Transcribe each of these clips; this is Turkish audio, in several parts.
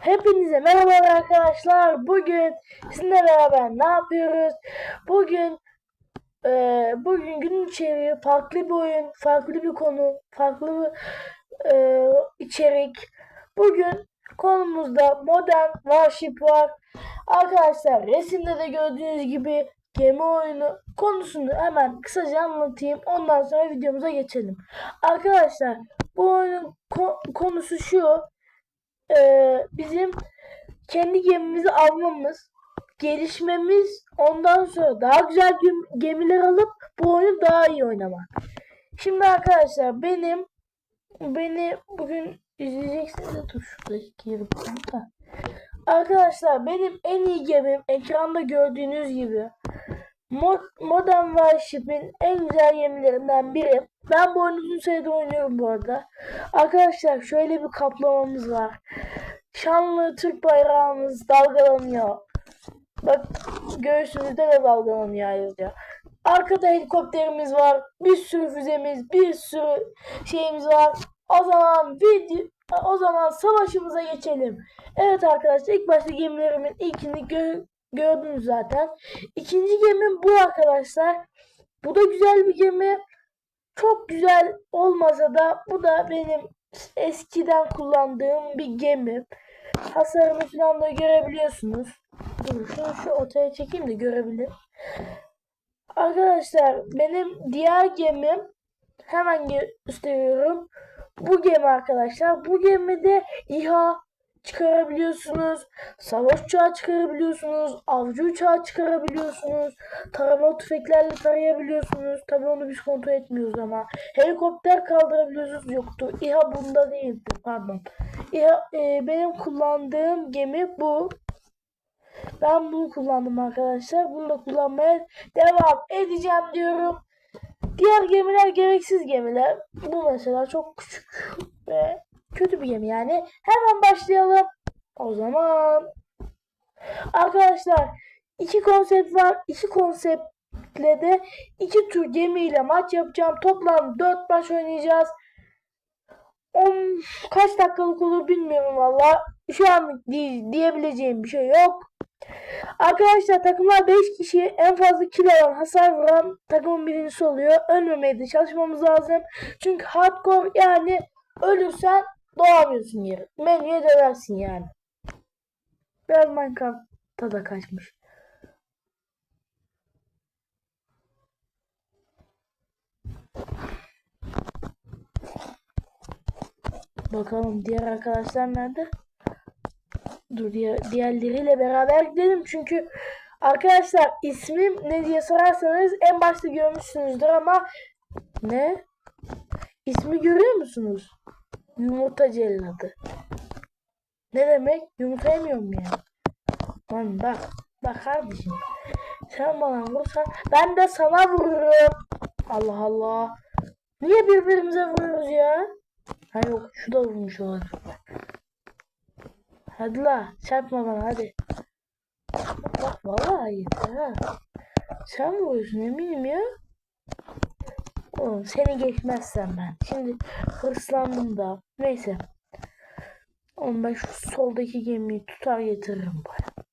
Hepinize merhaba arkadaşlar. Bugün sizinle beraber ne yapıyoruz? Bugün e, bugün gün içeriği farklı bir oyun, farklı bir konu, farklı bir e, içerik. Bugün konumuzda modern warship var. Arkadaşlar resimde de gördüğünüz gibi gemi oyunu konusunu hemen kısaca anlatayım. Ondan sonra videomuza geçelim. Arkadaşlar bu oyunun ko- konusu şu e, bizim kendi gemimizi almamız, gelişmemiz, ondan sonra daha güzel gem- gemiler alıp bu oyunu daha iyi oynamak. Şimdi arkadaşlar benim beni bugün izleyeceksiniz de dur şuradaki. Arkadaşlar benim en iyi gemim ekranda gördüğünüz gibi Mo- Modern Warship'in en güzel gemilerinden biri. Ben bu oyunu uzun süredir oynuyorum bu arada. Arkadaşlar şöyle bir kaplamamız var. Şanlı Türk bayrağımız dalgalanıyor. Bak göğsümüzde de dalgalanıyor ayrıca. Arkada helikopterimiz var. Bir sürü füzemiz, bir sürü şeyimiz var. O zaman video o zaman savaşımıza geçelim. Evet arkadaşlar ilk başta gemilerimin ilkini gö- gördünüz zaten. İkinci gemim bu arkadaşlar. Bu da güzel bir gemi. Çok güzel olmasa da bu da benim eskiden kullandığım bir gemi. Hasarını falan da görebiliyorsunuz. Dur şunu şu ortaya çekeyim de görebilir. Arkadaşlar benim diğer gemim hemen gösteriyorum. Bu gemi arkadaşlar. Bu gemide İHA çıkarabiliyorsunuz. Savaş uçağı çıkarabiliyorsunuz. Avcı uçağı çıkarabiliyorsunuz. Taramalı tüfeklerle tarayabiliyorsunuz. Tabii onu biz kontrol etmiyoruz ama. Helikopter kaldırabiliyorsunuz. Yoktur. İHA bunda değildi. Pardon. İHA, e, benim kullandığım gemi bu. Ben bunu kullandım arkadaşlar. Bunu da kullanmaya devam edeceğim diyorum. Diğer gemiler gereksiz gemiler. Bu mesela çok küçük ve kötü bir gemi yani. Hemen başlayalım. O zaman arkadaşlar iki konsept var. İki konseptle de iki tür gemiyle maç yapacağım. Toplam 4 maç oynayacağız. 10 kaç dakikalık olur bilmiyorum valla. Şu an di- diyebileceğim bir şey yok. Arkadaşlar takımlar 5 kişi en fazla kill alan hasar vuran takımın birincisi oluyor. Ölmemeye de çalışmamız lazım. Çünkü hardcore yani ölürsen doğamıyorsun yeri. Menüye dönersin yani. Biraz Minecraft'ta da kaçmış. Bakalım diğer arkadaşlar nerede? Dur diğer, diğerleriyle beraber gidelim çünkü arkadaşlar ismim ne diye sorarsanız en başta görmüşsünüzdür ama ne? İsmi görüyor musunuz? Yumurta celladı. Ne demek? Yumurta yemiyorum yani. Lan bak. Bak kardeşim. Sen bana vursan ben de sana vururum. Allah Allah. Niye birbirimize vuruyoruz ya? Ha yok şu da vurmuş olabilir. Hadi la çarpma bana hadi. Bak vallahi yeter ha. Sen vuruyorsun eminim ya. Oğlum seni geçmezsem ben. Şimdi hırslandım da. Neyse. Oğlum ben şu soldaki gemiyi tutar getiririm baya.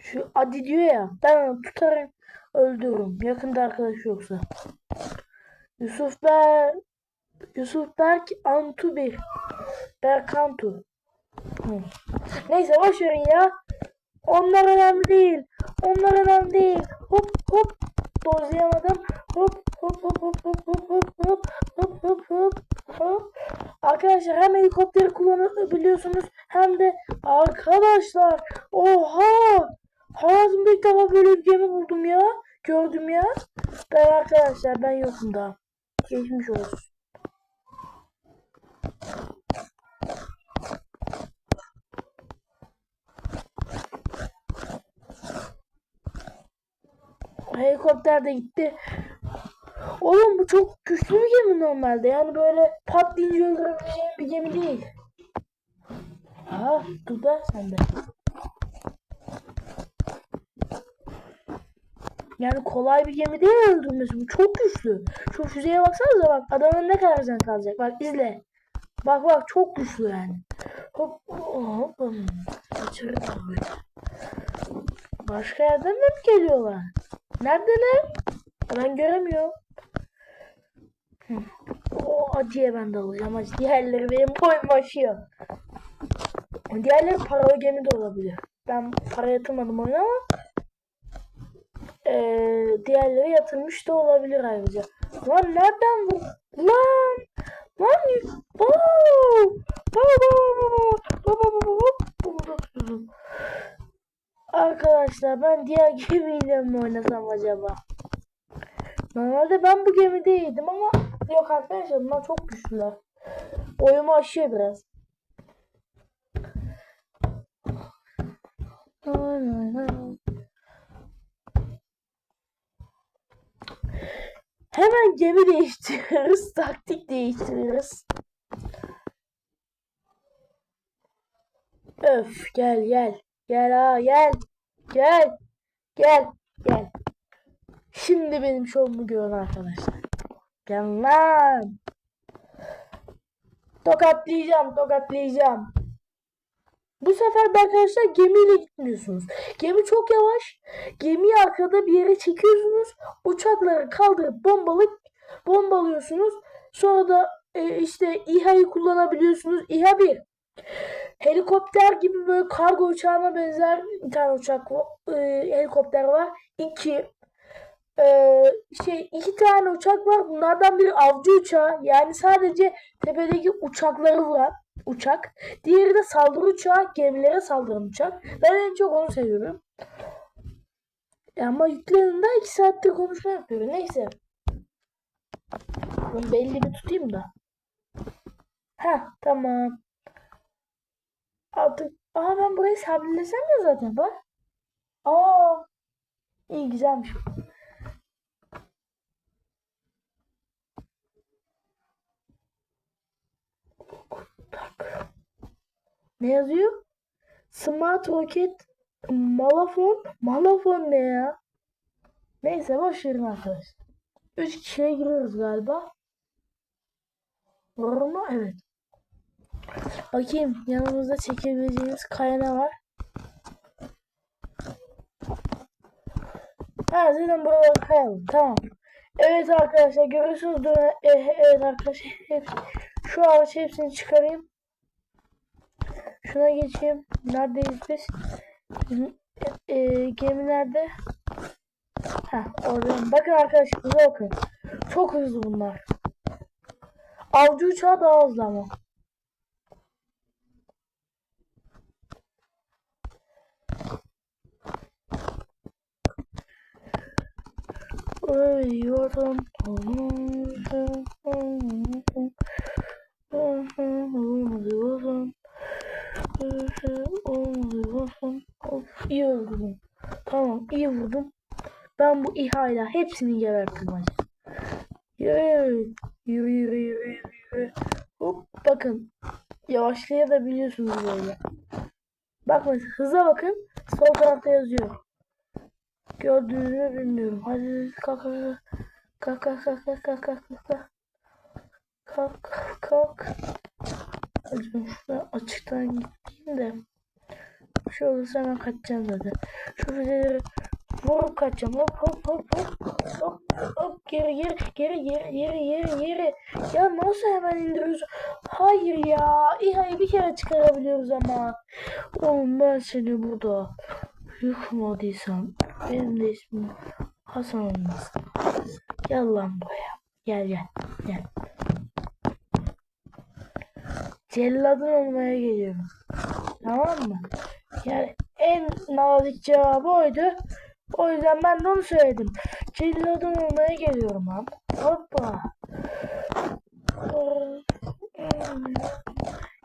Şu Adi diyor ya. Ben onu tutarım öldürürüm. Yakında arkadaş yoksa. Yusuf Ber Yusuf Berk Antu bir. Berkantu. Hı. Neyse boş verin ya. Onlar önemli değil. Onlar önemli değil. Hop hop. Dozlayamadım. Hop Arkadaşlar hem helikopteri kullanabiliyorsunuz hem de arkadaşlar oha hayatımda ilk defa böyle bir gemi buldum ya. Gördüm ya. Ben arkadaşlar ben yokum daha. Geçmiş olsun. Helikopter de gitti. Oğlum bu çok güçlü bir gemi normalde. Yani böyle pat deyince öldürebileceğin bir gemi değil. Aha dur da sen de. Yani kolay bir gemi değil öldürmesi. Bu çok güçlü. Şu füzeye baksanıza bak. Adamın ne kadar can kalacak. Bak izle. Bak bak çok güçlü yani. Hop hop. Kaçırdım. Başka yerden de mi geliyorlar? Neredeler? Ben göremiyorum. O acıya ben de alacağım acı. Diğerleri benim boyumu aşıyor. Diğerleri paralı gemi de olabilir. Ben para yatırmadım oyuna ama eee, diğerleri yatırmış da olabilir ayrıca. Lan nereden bu? Lan! Lan! Arkadaşlar ben diğer gemiyle mi oynasam acaba? Normalde ben bu gemideydim ama yok arkadaşlar bunlar çok güçlüler. Oyumu aşıyor biraz. Hemen gemi değiştiriyoruz. Taktik değiştiriyoruz. Öf gel gel. Gel ha gel. Gel. Gel. Gel. Şimdi benim şovumu görün arkadaşlar. Gel lan. Tokatlayacağım, tokatlayacağım. Bu sefer de arkadaşlar gemiyle gitmiyorsunuz. Gemi çok yavaş. Gemiyi arkada bir yere çekiyorsunuz. Uçakları kaldırıp bombalık bombalıyorsunuz. Sonra da e, işte İHA'yı kullanabiliyorsunuz. İHA 1. Helikopter gibi böyle kargo uçağına benzer bir tane uçak. E, helikopter var. İki. E, şey iki tane uçak var. Bunlardan biri avcı uçağı. Yani sadece tepedeki uçakları vuran uçak. Diğeri de saldırı uçağı, gemilere saldıran uçak. Ben en çok onu seviyorum. Ama yüklerinde iki saattir konuşma yapıyorum. Neyse. Bunu belli bir tutayım da. Ha tamam. Artık Aa ben burayı sabitlesem ya zaten bak. Aa iyi güzelmiş. Bak. Ne yazıyor? Smart Rocket Malafon. Malafon ne ya? Neyse boş verin arkadaşlar. Üç kişiye giriyoruz galiba. Doğru mu? Evet. Bakayım yanımızda çekebileceğimiz kaya ne var? Ha zaten buraları kayalım. Tamam. Evet arkadaşlar eh, evet arkadaşlar. Şu ağaç hepsini çıkarayım. Şuna geçeyim. Neredeyiz biz? E, gemi nerede? Ha orada. Bakın arkadaşlar bakın. Çok hızlı bunlar. Avcı uçağı daha hızlı ama. Ölüyorum. Of iyi vurdum. Tamam iyi vurdum. Ben bu İHA'yla hepsini gebertim hadi. Yürü yürü yürü yürü yürü. Hop bakın. Yavaşlayabiliyorsunuz böyle. Bakın hıza bakın. Sol tarafta yazıyor. Gördüğünüz mü bilmiyorum. Hadi kalk kalk kalk kalk kalk kalk kalk kalk kalk kalk ben şurada açıktan gideyim de şu olursa hemen kaçacağım zaten. Şu füzeleri vurup kaçacağım. Hop hop hop hop hop hop geri geri geri geri geri geri geri. Ya nasıl hemen indiriyorsun? Hayır ya. İHA'yı bir kere çıkarabiliyoruz ama. Oğlum ben seni burada yıkmadıysam benim de ismim Hasan olmaz. Gel lan. Gel gel gel. Celladın olmaya geliyorum. Tamam mı? Yani en nazik cevabı oydu. O yüzden ben de onu söyledim. Celladın olmaya geliyorum abi. Hoppa.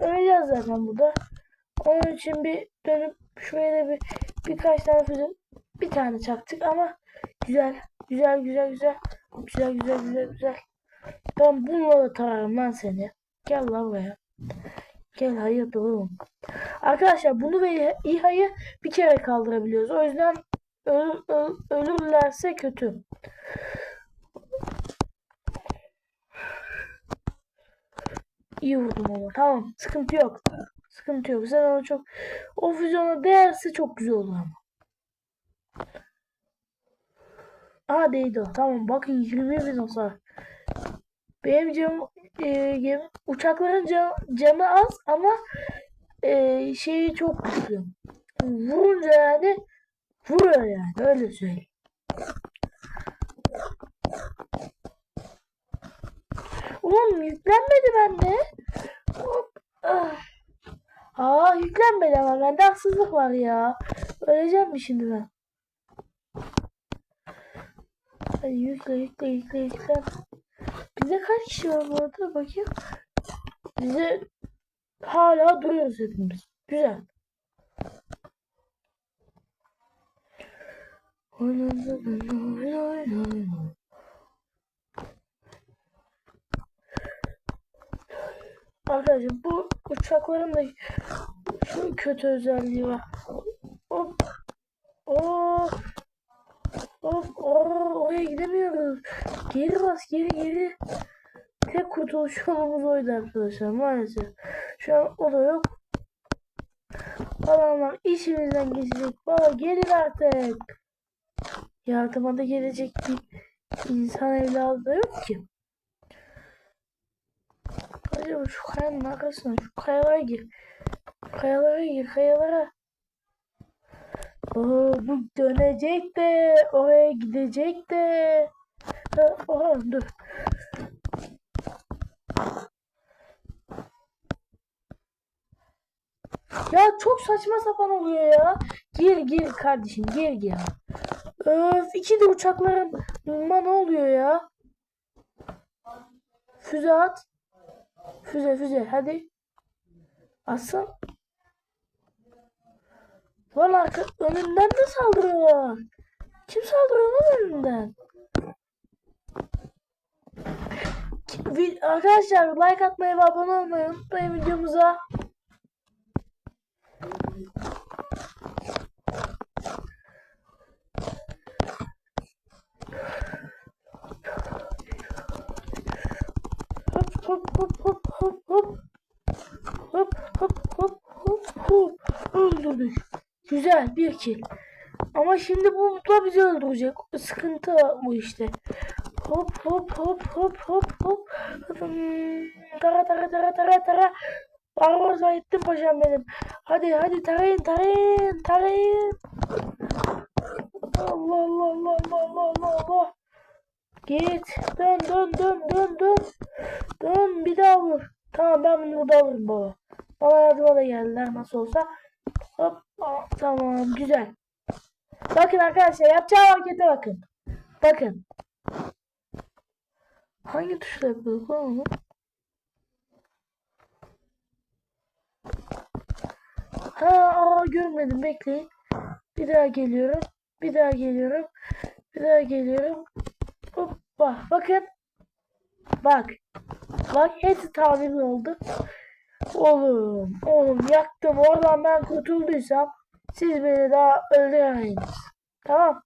Öleceğiz zaten burada. Onun için bir dönüp da bir birkaç tane füze bir tane çaktık ama güzel güzel güzel güzel güzel güzel güzel güzel ben bununla da tararım lan seni gel lan buraya gel hayırdır oğlum arkadaşlar bunu ve İHA'yı bir kere kaldırabiliyoruz o yüzden öl, öl, ölürlerse kötü iyi vurdum ama tamam sıkıntı yok Sıkıntı yok. Sen ona çok o füzyona değerse çok güzel olur ama. Aa değdi o. Tamam bakın 21 bin hasar. Benim cam, e, uçakların canı az ama e, şeyi çok güçlü. Vurunca yani vuruyor yani öyle söyleyeyim. Ulan yüklenmedi bende. Hop. Ah. Aa yüklenmedi ama bende haksızlık var ya. Öleceğim mi şimdi ben? Hadi yükle yükle yükle yükle. Bize kaç kişi var bu arada bakayım. Bize hala duruyoruz hepimiz. Güzel. Arkadaşlar bu uçakların da şu kötü özelliği var. Hop. Hop. Hop. Oo, oraya gidemiyoruz. Geri bas geri geri. Tek kurtuluş yolumuz oydu arkadaşlar maalesef. Şu an o da yok. Adamlar işimizden geçecek. Baba gelin artık. Yardıma da gelecek bir insan evladı da yok ki. Acaba şu kayanın arkasına şu kayalara gir. Kayalara gir kayalara. Oo, bu dönecek de oraya gidecek de. Ha, oha, dur. Ya çok saçma sapan oluyor ya. Gir gir kardeşim gir gir. Öf iki de uçakların ne oluyor ya? Füze at. Füze füze hadi. Atsın. Lan arka, önünden de saldırıyorlar. Kim saldırıyor lan önünden? Arkadaşlar like atmayı ve abone olmayı unutmayın videomuza. Hop hop hop hop hop. Hop hop hop hop hop. Öldürdük. Güzel bir kill. Ama şimdi bu da bizi öldürecek. Sıkıntı bu işte. Hop hop hop hop hop hop. Tara tara tara tara tara. Barbaros Ayettin paşam benim. Hadi hadi tarayın tarayın tarayın. Allah Allah Allah Allah Allah Allah. Git. Dön dön dön dön dön. Dön bir daha vur. Tamam ben bunu burada alırım baba. Bana yardıma da geldiler nasıl olsa. Hop. aa, Tamam güzel. Bakın arkadaşlar yapacağı harekete bakın. Bakın. Hangi tuşla yapıyorduk onu? Ha, aa, görmedim bekleyin. Bir daha geliyorum. Bir daha geliyorum. Bir daha geliyorum. Hoppa. Bakın. Bak. Bak hepsi tamir oldu. Oğlum. Oğlum yaktım. Oradan ben kurtulduysam siz beni daha öldüremeyiniz. Tamam.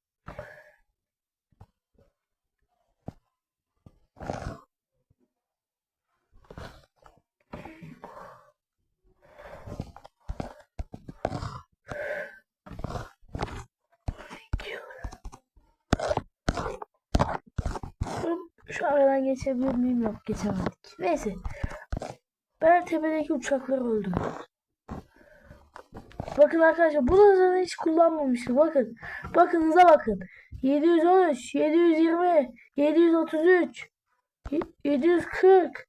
Şu aradan geçebilir miyim? Yok geçemedik. Neyse. Ben tepedeki uçakları öldürdüm. Bakın arkadaşlar bu da zaten hiç kullanmamıştım. Bakın. Bakınıza bakın. 713, 720, 733, y- 740.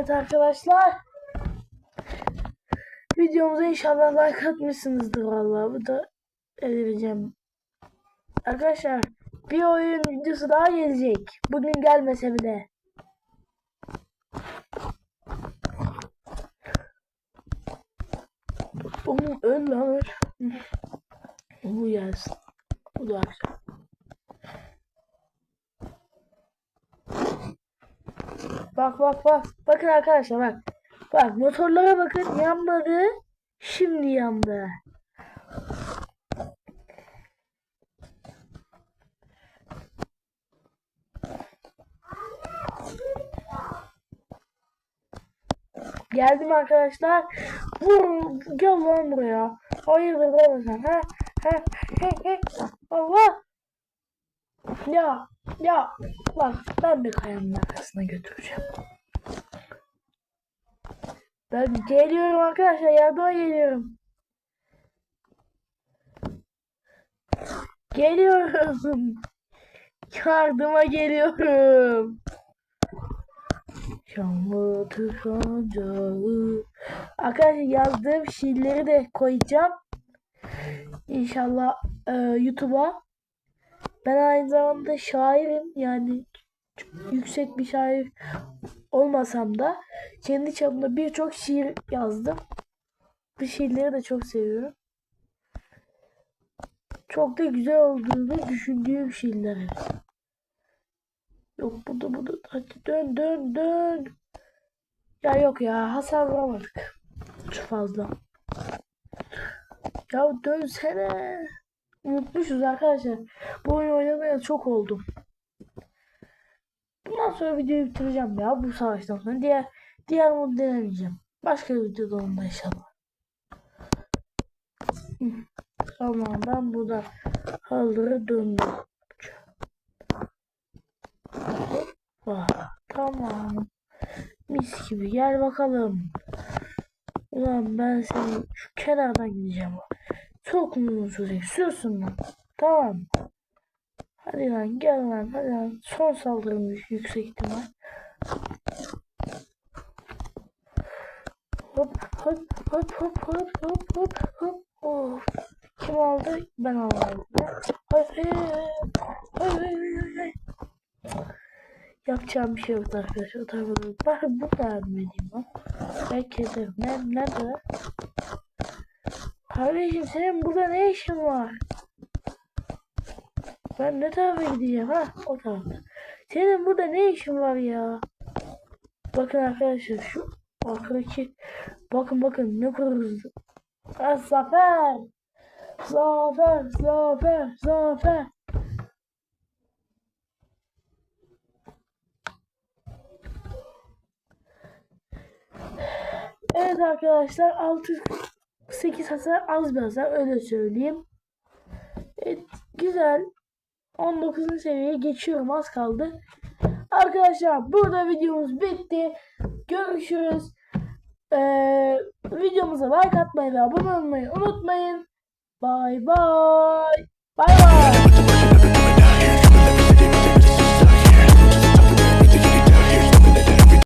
Evet arkadaşlar. Videomuza inşallah like atmışsınızdır vallahi. Bu da edeceğim. Arkadaşlar bir oyun videosu daha gelecek. Bugün gelmese bile. Oğlum öl lan öl. Bu gelsin. Bu da güzel. Bak bak bak. Bakın arkadaşlar bak. Bak motorlara bakın yanmadı. Şimdi yandı. Geldim arkadaşlar. Vur, gel lan buraya. Hayırdır lan sen? Ha? Ha? Allah. Ya, ya. Bak ben de kayanın arkasına götüreceğim. Ben geliyorum arkadaşlar. Yardıma geliyorum. Geliyorum. Yardıma geliyorum. Şanlı tıkancağı. Arkadaşlar yazdığım şiirleri de koyacağım. İnşallah e, YouTube'a. Ben aynı zamanda şairim. Yani yüksek bir şair olmasam da kendi çapımda birçok şiir yazdım. Bu şiirleri de çok seviyorum. Çok da güzel olduğunu düşündüğüm şiirler. Yok bu da bu da hadi dön dön dön. Ya yok ya hasar vuramadık. Çok fazla. Ya dönsene. Unutmuşuz arkadaşlar. Bu oyunu oynamaya çok oldum. Bundan sonra videoyu bitireceğim ya bu savaştan sonra. Diğer diğer modu denemeyeceğim. Başka bir videoda onda inşallah. Tamam ben burada hazırı döndüm. Tamam. Mis gibi gel bakalım. Ulan ben seni şu kenardan gideceğim. Çok mu uzun? Sürüyorsun lan. Tamam. Hadi lan gel lan hadi lan. Son saldırımmış yüksek ihtimal. Hop hop hop hop hop hop hop hop. Of. Kim aldı? Ben aldım. Yapacağım bir şey yok arkadaşlar. Bakın bu da yardım edeyim lan. Belki ederim. Nerede? Nerede? Kardeşim senin burada ne işin var? Ben ne tarafa gideceğim ha? O tarafa. Senin burada ne işin var ya? Bakın arkadaşlar şu arkadaki bakın bakın ne kadar hızlı. Ha, zafer. Zafer, zafer, zafer. Evet arkadaşlar 6 8 hasar az bir hasar öyle söyleyeyim. Evet, güzel. 19. seviyeye geçiyorum az kaldı. Arkadaşlar burada videomuz bitti. Görüşürüz. Ee, videomuza like atmayı ve abone olmayı unutmayın. Bye bye. Bye bye.